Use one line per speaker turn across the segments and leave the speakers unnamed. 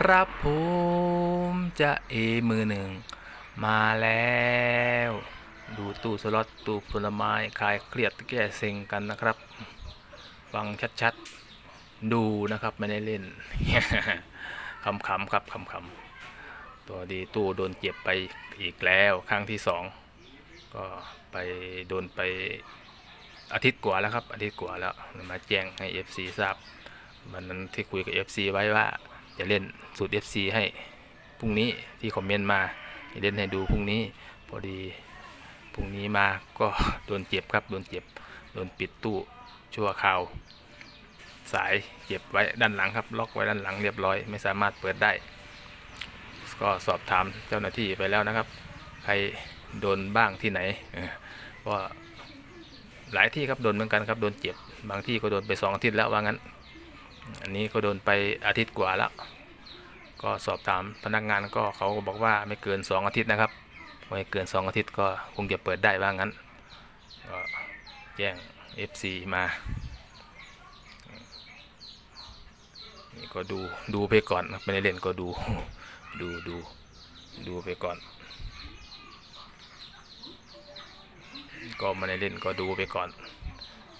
ครับผมจะเอมือหนึ่ง มาแล้ว ดูตู้สล็อตตู้ผลไม้คลายเครียดแก้เซ็งกันนะครับ ฟังชัดๆ ดูนะครับไม่ได้เล่นคำๆครับคำๆตัวดีตู้โดนเจ็บไปอีกแล้วครั้งที่สองก็ไปโดนไปอาทิตย์กว่าแล้วครับอาทิตย์กว่าแล้วมาแจ้งให้ FC ทราบวันนั้นที่คุยกับ FC ไว้ว่า จะเล่นสูตร FC ให้พรุ่งนี้ที่คอมเมนต์มาจะเล่นให้ดูพรุ่งนี้พอดีพรุ่งนี้มาก็โดนเจ็บครับโดนเจ็บโดนปิดตู้ชั่วคราว สายเก็บไว้ด้านหลังครับ ล็อกไว้ด้านหลังเรียบร้อย ไม่สามารถเปิดได้ ก็สอบถามเจ้าหน้าที่ไปแล้วนะครับ ใครโดนบ้างที่ไหนก็หลายที่ครับโดนเหมือนกันครับโดนเจ็บบางที่ก็โดนไปสองอาทิตย์แล้วว่างั้น อันนี้ก็โดนไปอาทิตย์กว่าแล้ว ก็สอบถามพนักงานก็เขาก็บอกว่าไม่เกินสองอาทิตย์นะครับไม่เกินสองอาทิตย์ก็คงจะเปิดได้ว่างั้นก็แจ้ง FC มานี่ก็ดูดูไปก่อนไม่ได้เล่นก็ดูดูดูดูไปก่อน ก็ไม่ได้เล่นก็ดูไปก่อน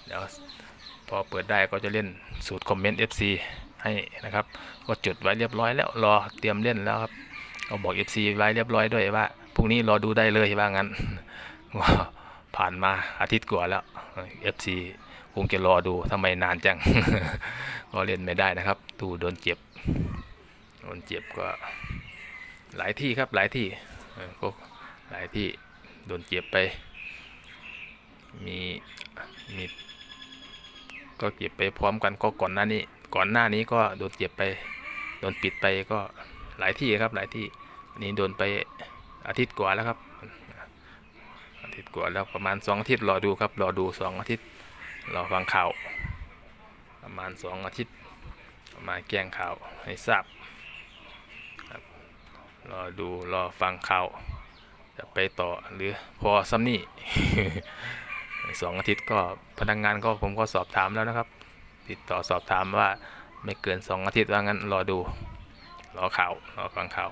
เดี๋ยวพอเปิดได้ก็จะเล่นสูตรคอมเมนต์ FC ให้นะครับก็จดไว้เรียบร้อยแล้วรอเตรียมเล่นแล้วครับก็บอก FC ไว้เรียบร้อยด้วยว่าพรุ่งนี้รอดูได้เลยว่างั้นว่าผ่านมาอาทิตย์กว่าแล้ว FC คงจะรอดูทำไมนานจังก็เล่นไม่ได้นะครับตูโดนเจ็บโดนเจ็บก็หลายที่ครับหลายที่ก็หลายที่โดนเจ็บไป มีมี ก็เจ็บไปพร้อมกันก็ก่อนหน้านี้ ก่อนหน้านี้ก็โดนเจ็บไปโดนปิดไปก็หลายที่ครับหลายที่นี้โดนไปอาทิตย์กว่าแล้วครับ อาทิตย์กว่าแล้วประมาณสองอาทิตย์รอดูครับรอดูสองอาทิตย์รอฟังข่าวประมาณสองอาทิตย์มาแจ้งข่าวให้ทราบครับรอดูรอฟังข่าวจะไปต่อหรือพอซัมนี่ สองอาทิตย์ก็พนักงานก็ผมก็สอบถามแล้วนะครับ ติดต่อสอบถามว่าไม่เกินสองอาทิตย์ว่างั้นรอดูรอข่าวรอฟังข่าว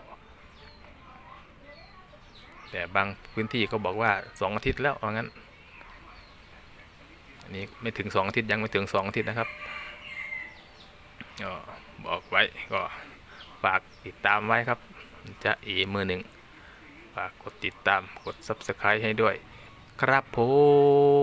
แต่บางพื้นที่ก็บอกว่าสองอาทิตย์แล้วว่างั้นอันนี้ไม่ถึงสองอาทิตย์ยังไม่ถึงสองอาทิตย์นะครับก็บอกไว้ก็ฝากติดตามไว้ครับ จะเอมือหนึ่งฝากกดติดตามกด subscribe ให้ด้วย ครับผม